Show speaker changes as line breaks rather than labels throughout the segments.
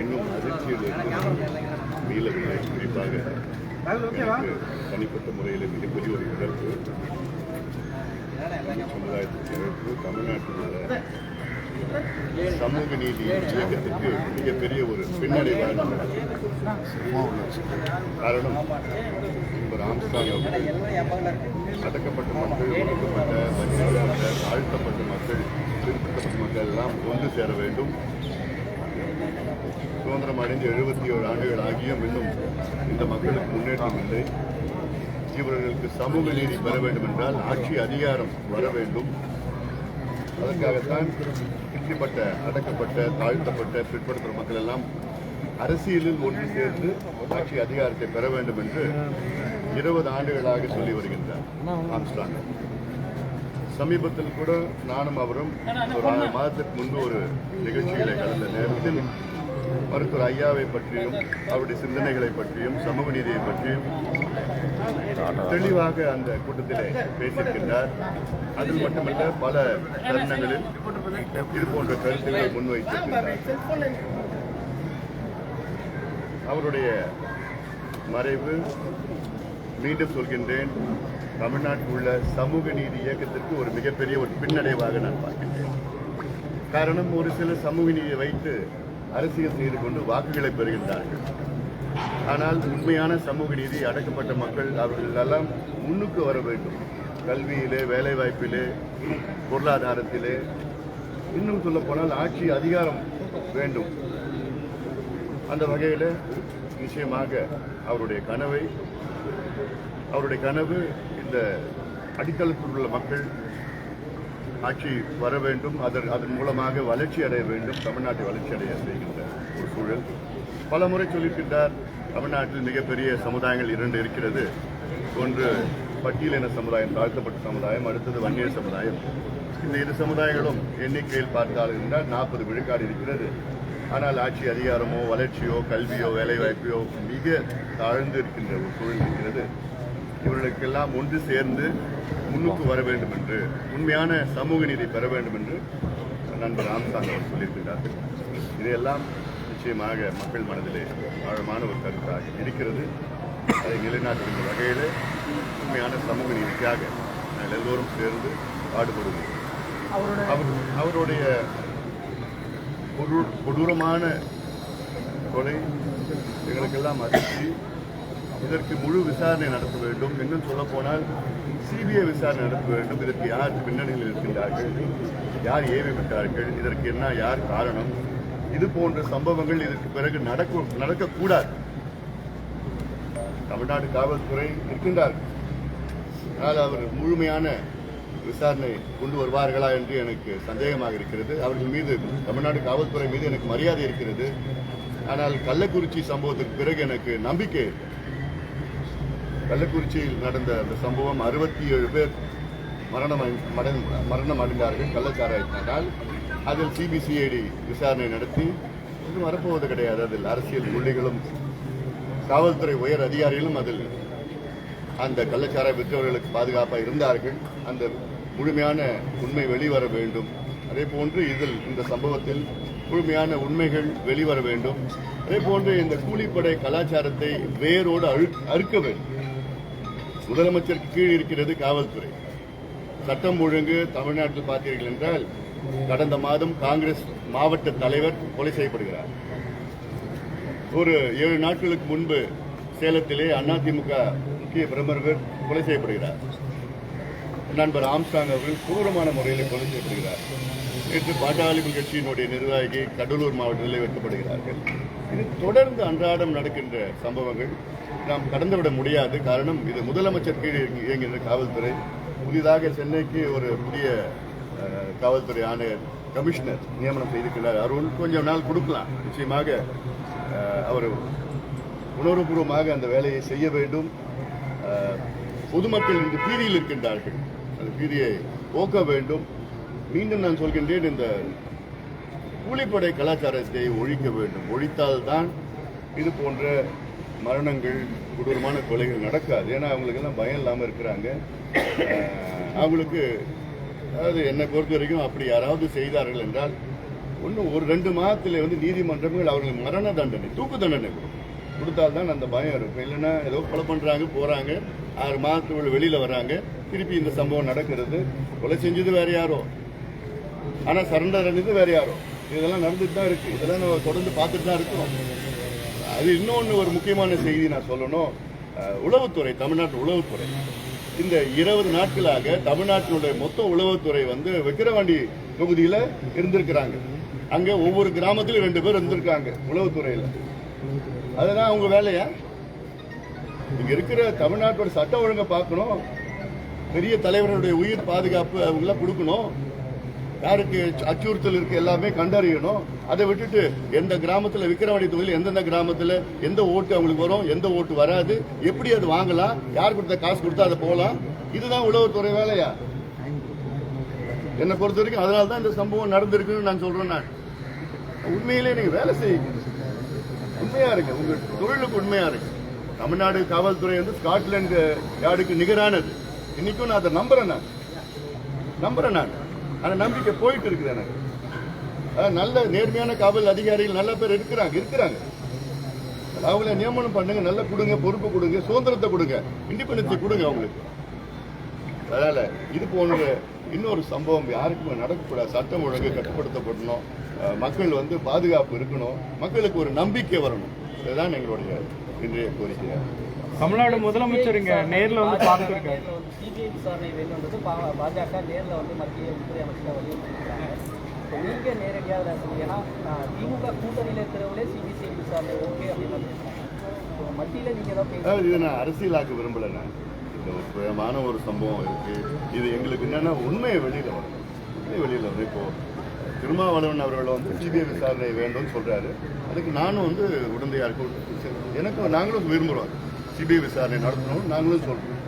இன்னும் அதிர்ச்சியில் இருந்து மீளவில்லை குறிப்பாக தனிப்பட்ட முறையில் மிகப்பெரிய ஒரு இழப்பு. சமுதாயத்திற்கு இழப்பு. தமிழ்நாட்டில் சமூக நீதி இயக்கத்திற்கு மிகப்பெரிய ஒரு பின்னடைவாக காரணம். அவர்கள். அடக்கப்பட்ட மக்கள் ஒடுக்கப்பட்ட வஞ்சிக்கப்பட்ட தாழ்த்தப்பட்ட மக்கள் பிற்படுத்தப்பட்ட மக்கள் எல்லாம் ஒன்று சேர வேண்டும். சுதந்திரம் அடைந்து எழுபத்தி ஏழு ஆண்டுகள் ஆகியும் இன்னும் இந்த மக்களுக்கு முன்னேற்றம் இல்லை. இவர்களுக்கு சமூக நீதி பெற வேண்டும் என்றால் ஆட்சி அதிகாரம் வர வேண்டும். அதற்காகத்தான் பிரிக்கப்பட்ட அடக்கப்பட்ட தாழ்த்தப்பட்ட பிற்படுத்துகிற மக்கள் எல்லாம் அரசியலில் ஒன்று சேர்ந்து ஆட்சி அதிகாரத்தை பெற வேண்டும் என்று இருபது ஆண்டுகளாக சொல்லி வருகின்றார் ஆம்ஸ்டாங் சமீபத்தில் கூட நானும் அவரும் ஒரு ஆறு முன்பு ஒரு நிகழ்ச்சிகளை கலந்த நேரத்தில் மருத்துவர் ஐயாவை பற்றியும் அவருடைய சிந்தனைகளை பற்றியும் சமூக நீதியை பற்றியும் தெளிவாக அந்த கூட்டத்திலே பேசியிருக்கின்றார். அது மட்டுமல்ல பல தருணங்களில் இது போன்ற கருத்துக்களை முன்வைத்திருக்கின்றார் அவருடைய மறைவு மீண்டும் சொல்கின்றேன் தமிழ்நாட்டில் உள்ள சமூக நீதி இயக்கத்திற்கு ஒரு மிகப்பெரிய ஒரு பின்னடைவாக நான் பார்க்கின்றேன். காரணம் ஒரு சில சமூக நீதியை வைத்து அரசியல் செய்து கொண்டு வாக்குகளை பெறுகின்றார்கள். ஆனால் உண்மையான சமூக நீதி அடக்கப்பட்ட மக்கள் அவர்கள் எல்லாம் முன்னுக்கு வர வேண்டும். கல்வியிலே வேலைவாய்ப்பிலே பொருளாதாரத்திலே. இன்னும் சொல்லப்போனால் ஆட்சி அதிகாரம் வேண்டும். அந்த வகையில் நிச்சயமாக அவருடைய கனவை அவருடைய கனவு இந்த அடித்தளத்தில் உள்ள மக்கள் ஆட்சி வர வேண்டும். அதன் அதன் மூலமாக வளர்ச்சி அடைய வேண்டும். தமிழ்நாட்டை வளர்ச்சி அடைய செய்கின்ற ஒரு சூழல். பல முறை சொல்லியிருக்கின்றார் தமிழ்நாட்டில் மிகப்பெரிய சமுதாயங்கள் இரண்டு இருக்கிறது. ஒன்று பட்டியலின சமுதாயம் தாழ்த்தப்பட்ட சமுதாயம் அடுத்தது வன்னியர் சமுதாயம். இந்த இரு சமுதாயங்களும் எண்ணிக்கையில் பார்த்தால் என்றால் நாற்பது விழுக்காடு இருக்கிறது. ஆனால் ஆட்சி அதிகாரமோ வளர்ச்சியோ கல்வியோ வேலைவாய்ப்பையோ மிக தாழ்ந்து இருக்கின்ற ஒரு சூழல் இருக்கிறது. இவர்களுக்கெல்லாம் ஒன்று சேர்ந்து முன்னுக்கு வர வேண்டும் என்று உண்மையான சமூக நீதி பெற வேண்டும் என்று நண்பர் ராம்சாங் அவர் சொல்லியிருக்கிறார்கள் இதையெல்லாம் நிச்சயமாக மக்கள் மனதிலே ஆழமான ஒரு கருத்தாக இருக்கிறது. அதை நிலைநாட்டுகின்ற வகையில் உண்மையான சமூக நீதிக்காக நாங்கள் எல்லோரும் சேர்ந்து பாடுபடுவோம். அவர் அவருடைய கொடூரமான கொலை எங்களுக்கெல்லாம் அதிர்ச்சி. இதற்கு முழு விசாரணை நடத்த வேண்டும். இன்னும் சொல்ல போனால் சிபிஐ விசாரணை நடத்த வேண்டும். இதற்கு யார் பின்னணியில் இருக்கின்றார்கள்? யார் ஏவி விட்டார்கள் இதற்கு என்ன யார் காரணம்? இது போன்ற சம்பவங்கள் இதற்கு பிறகு நடக்க நடக்கக்கூடாது. தமிழ்நாடு காவல்துறை இருக்கின்றார்கள் ஆனால் அவர் முழுமையான விசாரணை கொண்டு வருவார்களா என்று எனக்கு சந்தேகமாக இருக்கிறது. அவர்கள் மீது தமிழ்நாடு காவல்துறை மீது எனக்கு மரியாதை இருக்கிறது. ஆனால் கள்ளக்குறிச்சி சம்பவத்துக்கு பிறகு எனக்கு நம்பிக்கை கள்ளக்குறிச்சியில் நடந்த அந்த சம்பவம் அறுபத்தி ஏழு பேர் மரணம் அடை- மரணம் மரணம் அடைந்தார்கள் கள்ளச்சாராயத்தினால். அதில் சிபிசிஐடி விசாரணை நடத்தி இன்னும் வரப்போவது கிடையாது. அதில் அரசியல் புள்ளிகளும் காவல்துறை உயர் அதிகாரிகளும் அதில் அந்த கள்ளச்சாராய விற்றவர்களுக்கு பாதுகாப்பாக இருந்தார்கள். அந்த முழுமையான உண்மை வெளிவர வேண்டும். அதே போன்று இதில் இந்த சம்பவத்தில் முழுமையான உண்மைகள் வெளிவர வேண்டும். அதே போன்று இந்த கூலிப்படை கலாச்சாரத்தை வேரோடு அழு அறுக்க வேண்டும். முதலமைச்சருக்கு கீழ் இருக்கிறது காவல்துறை. சட்டம் ஒழுங்கு தமிழ்நாட்டில் பார்த்தீர்கள் என்றால் கடந்த மாதம் காங்கிரஸ் மாவட்ட தலைவர் கொலை செய்யப்படுகிறார். ஒரு ஏழு நாட்களுக்கு முன்பு சேலத்திலே அதிமுக முக்கிய பிரமுகர் கொலை செய்யப்படுகிறார். நண்பர் ஆம்ஸ்டாங் அவர்கள் கொடூரமான முறையில் கொலை செய்யப்படுகிறார். நேற்று பாட்டாளிகள் கட்சியினுடைய நிர்வாகி கடலூர் மாவட்டத்தில் வெட்டப்படுகிறார்கள் இது தொடர்ந்து அன்றாடம் நடக்கின்ற சம்பவங்கள். நாம் கடந்துவிட முடியாது. காரணம் இது முதலமைச்சர் கீழ் இயங்குகிற காவல்துறை. புதிதாக சென்னைக்கு ஒரு புதிய காவல்துறை ஆணையர் கமிஷனர் நியமனம் செய்திருக்கிறார். அவர் கொஞ்சம் நாள் கொடுக்கலாம். நிச்சயமாக அவர் உணர்வுபூர்வமாக அந்த வேலையை செய்ய வேண்டும். பொதுமக்கள் இன்று பீதியில் இருக்கின்றார்கள். அந்த பீதியை போக்க வேண்டும். மீண்டும் நான் சொல்கின்றேன் இந்த கூலிப்படை கலாச்சாரத்தை ஒழிக்க வேண்டும். ஒழித்தால்தான் இது போன்ற மரணங்கள் கொடூரமான கொலைகள் நடக்காது. ஏன்னா அவங்களுக்கெல்லாம் பயம் இல்லாமல் இருக்கிறாங்க. அவங்களுக்கு அதாவது என்னை பொறுத்த வரைக்கும் அப்படி யாராவது செய்தார்கள் என்றால் ஒன்றும் ஒரு ரெண்டு மாதத்தில் வந்து நீதிமன்றங்கள் அவர்களுக்கு மரண தண்டனை தூக்கு தண்டனை கொடுக்கும். கொடுத்தால்தான் அந்த பயம் இருக்கும். இல்லைன்னா ஏதோ கொலை பண்ணுறாங்க போகிறாங்க ஆறு மாதத்துக்குள்ள வெளியில் வராங்க திருப்பி இந்த சம்பவம் நடக்கிறது. கொலை செஞ்சது வேற யாரோ? ஆனால் சரண்டர் அடைஞ்சது வேற யாரோ? இதெல்லாம் நடந்துட்டு தான் இருக்குது இதெல்லாம் நம்ம தொடர்ந்து பார்த்துட்டு தான் இருக்கிறோம் அது இன்னொன்று ஒரு முக்கியமான செய்தி நான் சொல்லணும். உளவுத்துறை தமிழ்நாட்டு உளவுத்துறை. இந்த இருபது நாட்களாக தமிழ்நாட்டினுடைய மொத்த உளவுத்துறை வந்து விக்கிரவாண்டி தொகுதியில் இருந்திருக்கிறாங்க. அங்கே ஒவ்வொரு கிராமத்திலும் ரெண்டு பேர் இருந்திருக்காங்க உளவுத்துறையில். அதெல்லாம் அவங்க வேலையா? இங்கே இருக்கிற தமிழ்நாட்டோட சட்ட ஒழுங்கை பார்க்கணும். பெரிய தலைவர்களுடைய உயிர் பாதுகாப்பு அவங்களாம் கொடுக்கணும். யாருக்கு அச்சுறுத்தல் இருக்கு எல்லாமே கண்டறியணும். அதை விட்டுட்டு எந்த கிராமத்தில் விக்கிரவாணி தொகுதியில் எந்தெந்த கிராமத்தில் எந்த ஓட்டு அவங்களுக்கு வரும் எந்த ஓட்டு வராது எப்படி அது வாங்கலாம் யார் கொடுத்த காசு கொடுத்தா அதை போகலாம். இதுதான் உளவுத்துறை வேலையா? என்னை பொறுத்த வரைக்கும் அதனால தான் இந்த சம்பவம் நடந்திருக்குன்னு நான் சொல்றேன் நான். உண்மையிலே நீங்க வேலை செய்யுங்க. உண்மையா இருக்கு உங்க தொழிலுக்கு உண்மையா இருக்கு தமிழ்நாடு காவல்துறை வந்து ஸ்காட்லாந்து யார்டுக்கு நிகரானது. இன்னைக்கும் நான் அதை நம்புறேன் நான். நம்புறேன் நான். அந்த நம்பிக்கை போயிட்டு இருக்குது எனக்கு. நல்ல நேர்மையான காவல் அதிகாரிகள் நல்ல பேர் இருக்கிறாங்க இருக்கிறாங்க. அவங்கள நியமனம் பண்ணுங்க நல்லா கொடுங்க பொறுப்பு கொடுங்க சுதந்திரத்தை கொடுங்க இண்டிபெண்டன்ஸை கொடுங்க அவங்களுக்கு. அதனால இது போன்ற இன்னொரு சம்பவம் யாருக்குமே நடக்கக்கூடாது. சட்டம் ஒழுங்கு கட்டுப்படுத்தப்படணும். மக்கள் வந்து பாதுகாப்பு இருக்கணும். மக்களுக்கு ஒரு நம்பிக்கை வரணும். இதுதான் எங்களுடைய இன்றைய கோரிக்கை.
தமிழ்நாடு முதலமைச்சர் இங்க நேர்ல வந்து பார்த்துருக்காரு.
சிபிஐ விசாரணை வேணுன்றது பா- பாஜக நேர்ல வந்து மத்திய உள்துறை அமைச்சர் வலியுறுத்திருக்காங்க இப்போ நீங்க நேரடியாக. ஏன்னா திமுக கூட்டணியில் இருக்கிறவங்களே சிபிசிஐ விசாரணை ஓகே அப்படின்னு மத்தியில் நீங்க தான்
இதை நான் அரசியலாக்க விரும்பல நான். இந்த ஒரு சுயமான ஒரு சம்பவம் இருக்கு. இது எங்களுக்கு என்னன்னா உண்மையை வெளியில வரும். உண்மை வெளியில வரும். இப்போ திருமாவளவன் அவர்கள் வந்து சிபிஐ விசாரணை வேண்டும்னு சொல்றாரு. அதுக்கு நானும் வந்து உடந்தையா இருக்கும் எனக்கும் நாங்களும் விரும்புகிறோம் சிபிஐ விசாரணை நடத்தணும் நாங்களும் சொல்றோம்.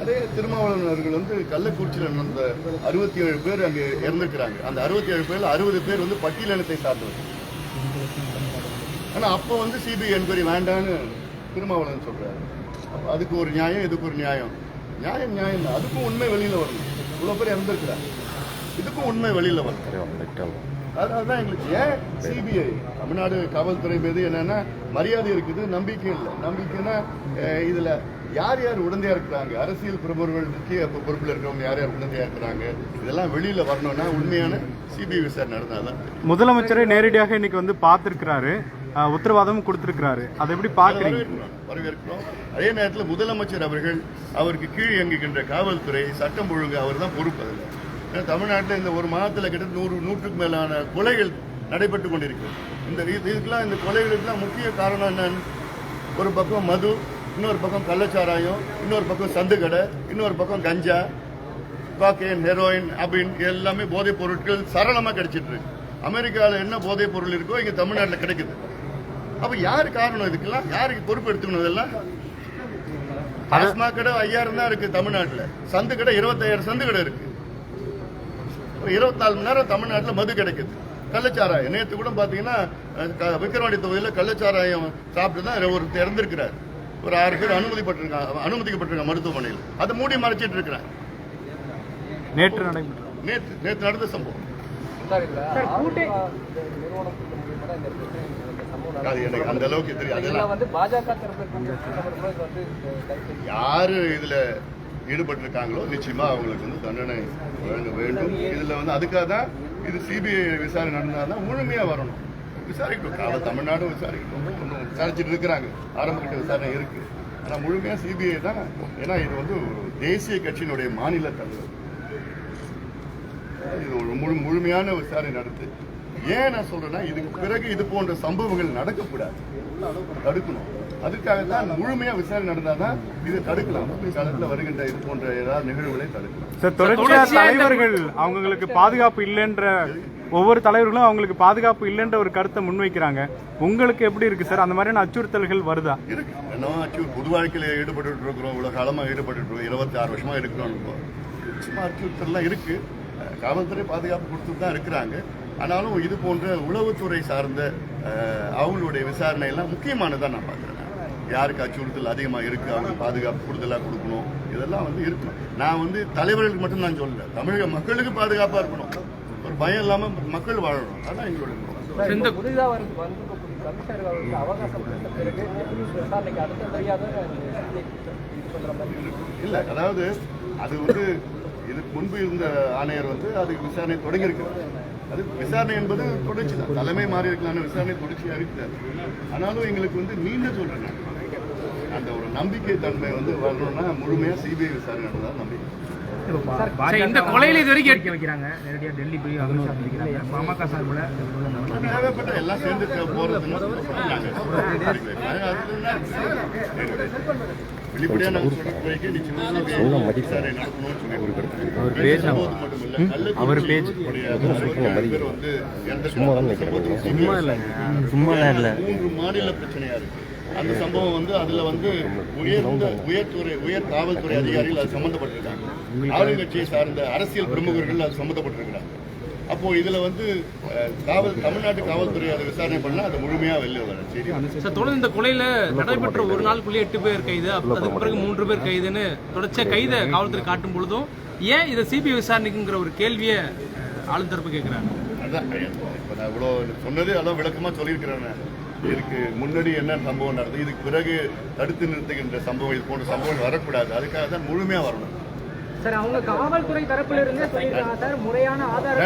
அதே திருமாவளவன் அவர்கள் வந்து கள்ளக்குறிச்சியில் நடந்த அறுபத்தி ஏழு பேர் அங்கே இறந்துக்கிறாங்க அந்த அறுபத்தி ஏழு பேர்ல அறுபது பேர் வந்து பட்டியலினத்தை சார்ந்தவர்கள் ஆனா அப்போ வந்து சிபிஐ என்கொயரி வேண்டான்னு திருமாவளவன் சொல்றாரு. அதுக்கு ஒரு நியாயம் இதுக்கு ஒரு நியாயம். நியாயம் நியாயம் தான். அதுக்கும் உண்மை வெளியில வரணும். இவ்வளவு பேர் இறந்துருக்கிறாங்க. இதுக்கும் உண்மை வெளியில வரணும் அதனால தான் எங்களுக்கு ஏன் சிபிஐ தமிழ்நாடு காவல்துறை மீது என்னன்னா மரியாதை இருக்குது நம்பிக்கை இல்லை. நம்பிக்கைன்னா இதுல யார் யார் உடந்தையா இருக்கிறாங்க? அரசியல் பிரமுகர்கள் முக்கிய பொறுப்பில் இருக்கிறவங்க யார் யார் உடந்தையா இருக்கிறாங்க? இதெல்லாம் வெளியில வரணும்னா உண்மையான சிபிஐ விசாரணை நடந்தாதான்.
முதலமைச்சரே நேரடியாக இன்னைக்கு வந்து பார்த்திருக்கிறாரு. உத்தரவாதமும் கொடுத்திருக்கிறாரு. அதை எப்படி பாக்குறீங்க
வரவேற்கிறோம் அதே நேரத்தில் முதலமைச்சர் அவர்கள் அவருக்கு கீழ் இயங்குகின்ற காவல்துறை சட்டம் ஒழுங்கு அவர் தான் பொறுப்பு அதில். தமிழ்நாட்டில் இந்த ஒரு மாதத்தில் கிட்ட நூறு நூற்றுக்கு மேலான கொலைகள் நடைபெற்று கொண்டிருக்கிறது இந்த இதுக்கெல்லாம் இந்த கொலைகளுக்கெல்லாம் முக்கிய காரணம் என்னன்னு ஒரு பக்கம் மது இன்னொரு பக்கம் கள்ளச்சாராயம் இன்னொரு பக்கம் சந்துக்கடை இன்னொரு பக்கம் கஞ்சா காக்கேன் ஹெரோயின் அப்படின்னு எல்லாமே போதைப் பொருட்கள் சரளமாக கிடைச்சிட்டு இருக்கு. அமெரிக்காவில் என்ன போதைப் பொருள் இருக்கோ இங்கே தமிழ்நாட்டில் கிடைக்குது. அப்போ யார் காரணம் இதுக்கெல்லாம்? யாருக்கு பொறுப்பு எடுத்துக்கணும் இதெல்லாம்? டாஸ்மாக் கடை ஐயாயிரம் தான் இருக்குது தமிழ்நாட்டில். சந்து கடை இருபத்தாயிரம் சந்து கடை இருக்குது இருபத்தி நாலு மணி நேரம் தமிழ்நாட்டுல மது கிடைக்குது. கள்ளச்சாராயம். நேற்று கூட க- விக்கிரவாண்டி தொகுதியில கள்ளச்சாராயம் சாப்பிட்டு தான் ஒருத்தர் இறந்திருக்கிறார் ஒரு ஆறு பேர் அனுமதிப்பட்டிருக்காங்க அனுமதிக்கப்பட்டிருக்காங்க மருத்துவமனையில். அதை மூடி மறைச்சிட்டு இருக்கிறாங்க
நேற்று நடைபெற்ற
நேற்று நேற்று நடந்த சம்பவம். அது எனக்கு அந்த அளவுக்கு அதெல்லாம் யாரு இதுல ஈடுபட்டிருக்காங்களோ நிச்சயமா அவங்களுக்கு வந்து தண்டனை வழங்க வேண்டும். இதுல வந்து அதுக்காக தான் இது சிபிஐ விசாரணை நடந்தாதான் முழுமையா வரணும். விசாரிக்கணும். காவல் தமிழ்நாடும் விசாரிக்கணும். இன்னும் விசாரிச்சுட்டு இருக்கிறாங்க. ஆரம்பகட்ட விசாரணை இருக்கு. ஆனால் முழுமையாக சிபிஐ தான். ஏன்னா இது வந்து ஒரு தேசிய கட்சியினுடைய மாநில தலைவர். இது ஒரு முழு முழுமையான விசாரணை நடத்து. ஏன் நான் சொல்றேன்னா இதுக்கு பிறகு இது போன்ற சம்பவங்கள் நடக்கக்கூடாது. தடுக்கணும். அதுக்காக தான் முழுமையா விசாரணை நடந்தாதான் இது தடுக்கலாம். காலத்தில் வருகின்ற இது போன்ற ஏதாவது நிகழ்வுகளை தடுக்கலாம்.
சார் தொடர்ச்சியா தலைவர்கள் அவங்களுக்கு பாதுகாப்பு இல்லைன்ற ஒவ்வொரு தலைவர்களும் அவங்களுக்கு பாதுகாப்பு இல்லைன்ற ஒரு கருத்தை முன்வைக்கிறாங்க. உங்களுக்கு எப்படி இருக்கு சார்? அந்த மாதிரியான அச்சுறுத்தல்கள் வருதா?
இருக்கு. ஆச்சு புது வாழ்க்கையில ஈடுபட்டு இருக்கிறோம் இவ்வளவு காலமா ஈடுபட்டு இருக்கோம் இருபத்தி ஆறு வருஷமா இருக்கிறோம் சும்மா அச்சுறுத்தல்லாம் இருக்கு. காவல்துறை பாதுகாப்பு கொடுத்துட்டு தான் இருக்கிறாங்க. ஆனாலும் இது போன்ற உளவுத்துறை சார்ந்த அவங்களுடைய விசாரணை எல்லாம் முக்கியமானதா நான் பார்க்குறேன். யாருக்கு அச்சுறுத்தல் அதிகமாக இருக்கு அவங்களுக்கு பாதுகாப்பு கூடுதலாக கொடுக்கணும் இதெல்லாம் வந்து இருக்கணும். நான் வந்து தலைவர்களுக்கு மட்டும் நான் சொல்லல தமிழக மக்களுக்கு பாதுகாப்பாக இருக்கணும். ஒரு பயம் இல்லாம மக்கள் வாழணும். அதான் எங்களோட.
இந்த புதிதாக வந்து வந்திருக்கக்கூடிய கமிஷனர் அவருக்கு அவகாசம் கொடுத்த பிறகு எப்படி விசாரணைக்கு அடுத்த தெரியாத இது பண்ற மாதிரி
இல்ல அதாவது அது வந்து இதுக்கு முன்பு இருந்த ஆணையர் வந்து அதுக்கு விசாரணை தொடங்கியிருக்கு அது விசாரணை என்பது தொடர்ச்சி தான். தலைமை மாறி இருக்கலாம் விசாரணை தொடர்ச்சியாக இருக்குது ஆனாலும் எங்களுக்கு வந்து நீண்ட சொல்றேன். அந்த ஒரு நம்பிக்கை தன்மை வந்து வரணும்னா முழுமையாக சிபிஐ விசாரணை தான் நம்பிக்கை.
இந்த கொலையில இது வரைக்கும் எடுக்க வைக்கிறாங்க. நேரடியா டெல்லி போய் பாமக சார்பில்
எல்லாம் சேர்ந்து.
அவர் பேஜ் அவர்
சம்பவத்துக்கு
சும்மா இல்லைங்க. சும்மாலாம் இல்லை.
மூன்று மாநில பிரச்சனையா இருக்கு. அந்த சம்பவம் வந்து அதுல வந்து உயர்ந்த உயர்துறை உயர் காவல்துறை அதிகாரிகள் அது சம்பந்தப்பட்டிருக்காங்க. ஆளுங்கட்சியை சார்ந்த அரசியல் பிரமுகர்கள் அது சம்பந்தப்பட்டிருக்கிறாங்க. அப்போ இதுல வந்து காவல் தமிழ்நாட்டு காவல்துறை அதை விசாரணை பண்ணா அது முழுமையா வெளில வரும் சரி?
சார் தொடர்ந்து இந்த கொலையில நடைபெற்ற ஒரு நாளுக்குள்ளே எட்டு பேர் கைது அதுக்கு பிறகு மூன்று பேர் கைதுன்னு தொடர்ச்சியா கைதை காவல்துறை காட்டும் பொழுதும் ஏன் இதை சிபிஐ விசாரணைக்குங்கிற ஒரு கேள்வியை ஆளும் தரப்பு கேட்கிறாங்க
அதான் இப்ப நான் இவ்வளோ சொன்னது அதான் விளக்கமா சொல்லியிருக்கிறேன். இதுக்கு முன்னாடி என்ன சம்பவம் நடந்தது? இதுக்கு பிறகு தடுத்து நிறுத்துகின்ற சம்பவம் இது போன்ற சம்பவங்கள் வரக்கூடாது. அதுக்காக தான் முழுமையா வரணும்.
சார் அவங்க காவல்துறை தரப்புல இருந்தே சார். முறையான ஆதாரம்